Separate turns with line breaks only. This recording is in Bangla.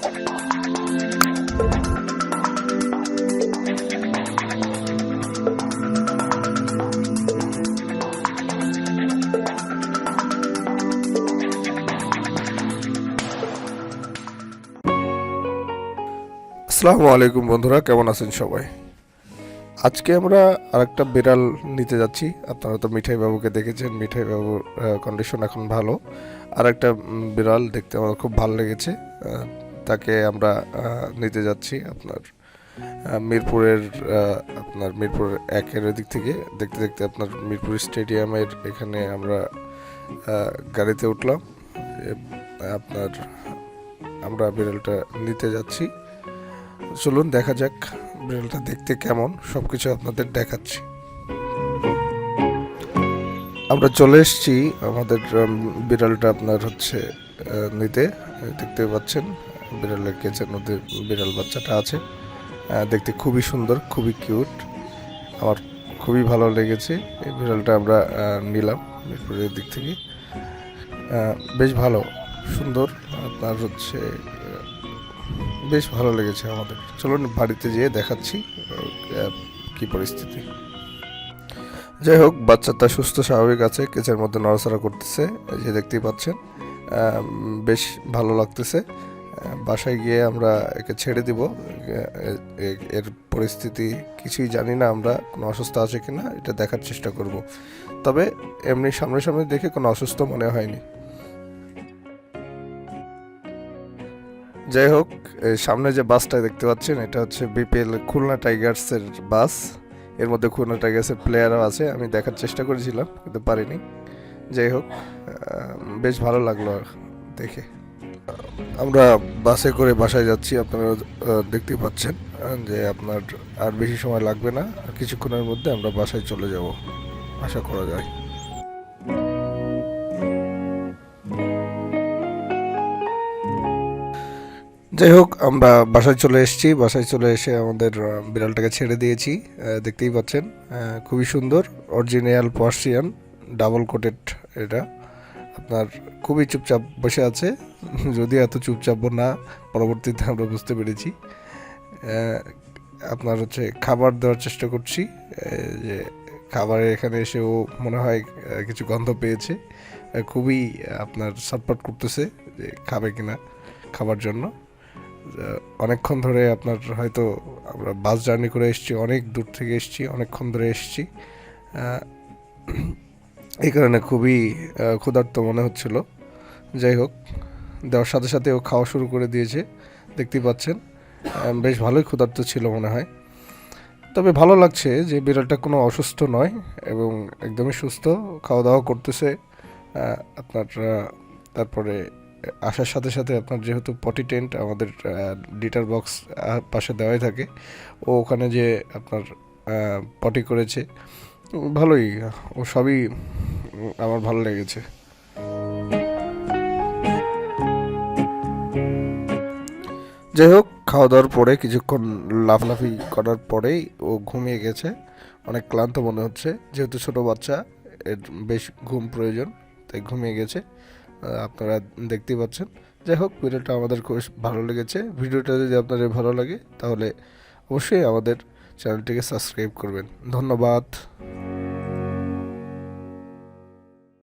আসসালামু আলাইকুম বন্ধুরা, কেমন আছেন সবাই? আজকে আমরা আরেকটা বিড়াল নিতে যাচ্ছি। আপনারা তো মিঠাই বাবুকে দেখেছেন মিঠাই বাবুর কন্ডিশন এখন ভালো। আর একটা বিড়াল দেখতে আমার খুব ভালো লেগেছে। তাকে আমরা নিতে যাচ্ছি আপনার মিরপুরের আপনার মিরপুর একের দিক থেকে। দেখতে দেখতে আপনার মিরপুর স্টেডিয়ামের এখানে আমরা গাড়িতে উঠলাম। আপনার আমরা বিড়ালটা নিতে যাচ্ছি। চলুন দেখা যাক বিড়ালটা দেখতে কেমন। সব কিছু আপনাদের দেখাচ্ছি। আমরা চলে এসেছি আমাদের বিড়ালটা আপনার হচ্ছে নিতে। দেখতে পাচ্ছেন বিড়ালের কেচের মধ্যে বিড়াল বাচ্চাটা আছে। দেখতে খুবই সুন্দর, খুবই কিউট। আমার খুবই ভালো লেগেছে। এই বিড়ালটা আমরা নিলাম মিরপুরের দিক থেকে। বেশ ভালো, সুন্দর। আপনার হচ্ছে বেশ ভালো লেগেছে আমাদের। চলুন বাড়িতে যেয়ে দেখাচ্ছি কি পরিস্থিতি। যাই হোক, বাচ্চাটা সুস্থ, স্বাভাবিক আছে, কেচের মধ্যে নড়াচড়া করতেছে যে দেখতেই পাচ্ছেন। বেশ ভালো লাগতেছে। বাসায় গিয়ে আমরা একে ছেড়ে দিব। এর পরিস্থিতি কিছুই জানি না আমরা, কোনো অসুস্থ আছে কিনা, এটা দেখার চেষ্টা করব। তবে এমনি সামনে সামনে দেখে কোনো অসুস্থ মনে হয়নি। যাই হোক সামনে যে বাসটা দেখতে পাচ্ছেন, এটা হচ্ছে বিপিএল খুলনা টাইগার্সের বাস। এর মধ্যে খুলনা টাইগার্সের প্লেয়ারও আছে, আমি দেখার চেষ্টা করেছিলাম, কিন্তু পারিনি। যাই হোক বেশ ভালো লাগল দেখে। আমরা বাসে করে বাসায় যাচ্ছি আপনারা দেখতে পাচ্ছেন, যে আপনার আর বেশি সময় লাগবে না কিছুক্ষণের মধ্যে আমরা বাসায় চলে যাব, আশা করা যায়। যাই হোক, আমরা বাসায় চলে এসেছি, বাসায় চলে এসে আমাদের বিড়ালটাকে ছেড়ে দিয়েছি দেখতেই পাচ্ছেন খুবই সুন্দর অরিজিনাল পার্সিয়ান ডাবল কোটেড এটা। আপনার খুবই চুপচাপ বসে আছে। যদি এত চুপচাপ না, পরবর্তীতে আমরা বুঝতে পেরেছি। আপনার হচ্ছে খাবার দেওয়ার চেষ্টা করছি। যে খাবারে এখানে এসে ও মনে হয় কিছু গন্ধ পেয়েছে। খুবই আপনার সাটপাট করতেছে যে খাবে কিনা খাবার জন্য। অনেকক্ষণ ধরে আপনার হয়তো আমরা বাস জার্নি করে এসেছি, অনেক দূর থেকে এসেছি, অনেকক্ষণ ধরে এসেছি। এই কারণে খুবই ক্ষুধার্ত মনে হচ্ছিল। যাই হোক, দেওয়ার সাথে সাথে ও খাওয়া শুরু করে দিয়েছে, দেখতেই পাচ্ছেন। বেশ ভালোই ক্ষুধার্ত ছিল মনে হয়। তবে ভালো লাগছে যে বিড়ালটা কোনো অসুস্থ নয় এবং একদমই সুস্থ খাওয়া দাওয়া করতেছে আপনার তারপরে আসার সাথে সাথে আপনার যেহেতু পটি টেন্ট আমাদের লিটার বক্স পাশে দেওয়াই থাকে, ও ওখানে যে আপনার পটি করেছে, ভালোই। ও সবই আমার ভালো লেগেছে। যাই হোক খাওয়া দাওয়ার পরে, কিছুক্ষণ লাফলাফি করার পরেই ও ঘুমিয়ে গেছে। অনেক ক্লান্ত মনে হচ্ছে। যেহেতু ছোট বাচ্চা, এর বেশ ঘুম প্রয়োজন, তাই ঘুমিয়ে গেছে। আপনারা দেখতেই পাচ্ছেন। যাই হোক, ভিডিওটা আমাদের খুব ভালো লেগেছে। ভিডিওটা যদি আপনাদের ভালো লাগে, তাহলে অবশ্যই আমাদের চ্যানেলটিকে সাবস্ক্রাইব করবেন। ধন্যবাদ।